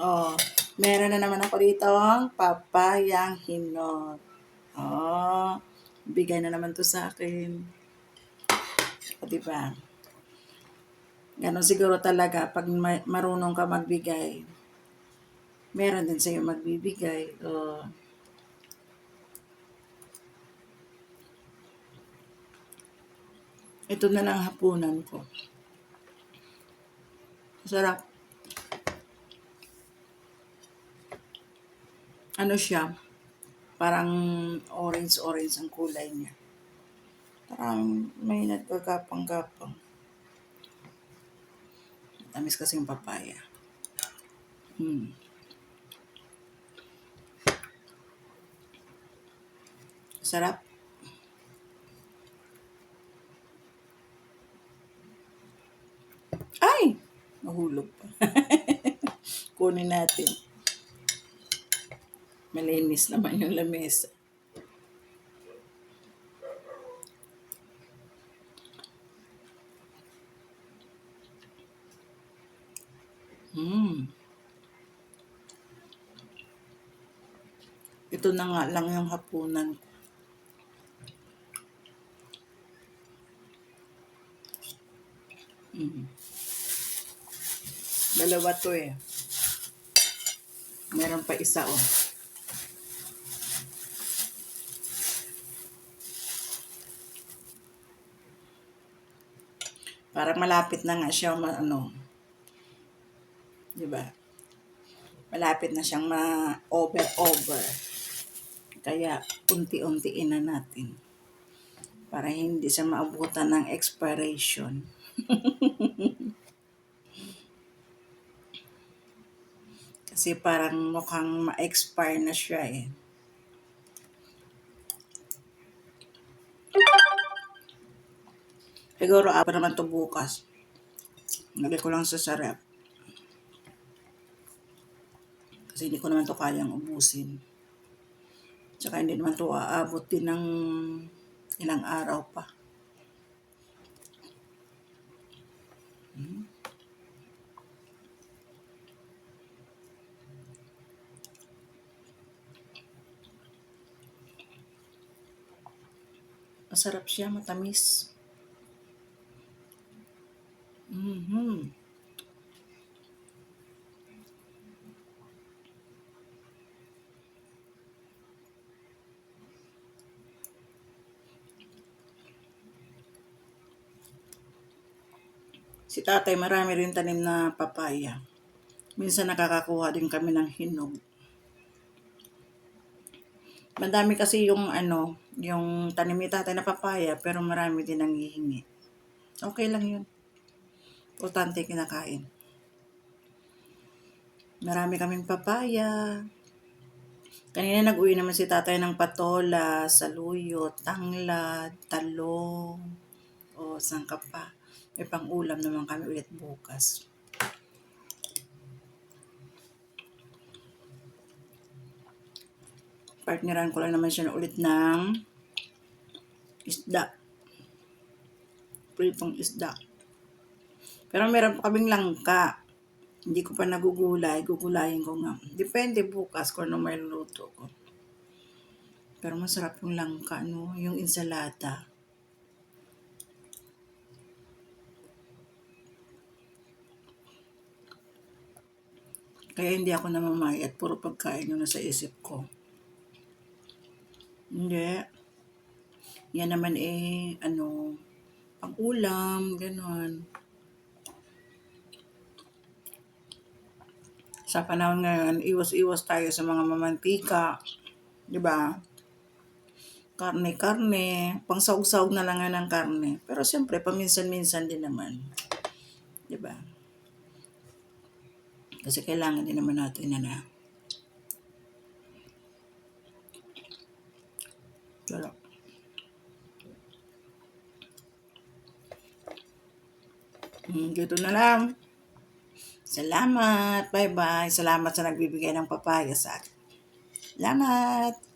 Oh, meron na naman ako dito papayang hinot. Oh, bigay na naman to sa akin. O, diba? Ganon siguro talaga pag ma- marunong ka magbigay. Meron din sa'yo magbibigay. Oh. Ito na lang hapunan ko. Sarap. Ano siya? Parang orange-orange ang kulay niya. Parang may nagkagapang-gapang. Tamis kasi yung papaya. Hmm. Sarap. Ay! Nahulog pa. Kunin natin. Malinis naman yung lamesa. Hmm. Ito na nga lang yung hapunan ko. Mm. Dalawa to eh. Meron pa isa oh. Parang malapit na nga siya ma ano. 'Di ba? Malapit na siyang ma-over over. Kaya unti-untiin na natin. Para hindi siya maabutan ng expiration. Kasi parang mukhang ma-expire na siya eh. Siguro apa naman to bukas. Lagay ko lang sa sarap. Kasi hindi ko naman to kayang ubusin. Tsaka hindi naman to aabot din ng ilang araw pa. Hmm. Masarap siya, matamis. Mhm. Si tatay marami rin tanim na papaya. Minsan nakakakuha din kami ng hinog. Madami kasi yung ano, yung tanim ni tatay na papaya, pero marami din ang hihingi. Okay lang yun. Importante kinakain. Marami kaming papaya. Kanina nag-uwi naman si tatay ng patola, saluyot, tanglad, talong, o sangka pa. May pang-ulam naman kami ulit bukas. Partneran ko lang naman siya na ulit ng isda. Pritong isda. Pero meron pa kaming langka. Hindi ko pa nagugulay. Gugulayin ko nga. Depende bukas kung ano may luto ko. Pero masarap yung langka, no? Yung insalata. Kaya hindi ako namamayat. Puro pagkain yung nasa isip ko. Hindi. Yan naman eh, ano, pang ulam, ganon. Sa panahon ngayon, iwas-iwas tayo sa mga mamantika. Di ba? Karne-karne. Pang saug-saug na lang ng karne. Pero siyempre, paminsan-minsan din naman. Di ba? Kasi kailangan din naman natin na na. Sarap. Hmm, dito na lang. Salamat. Bye-bye. Salamat sa nagbibigay ng papaya sa akin. Salamat.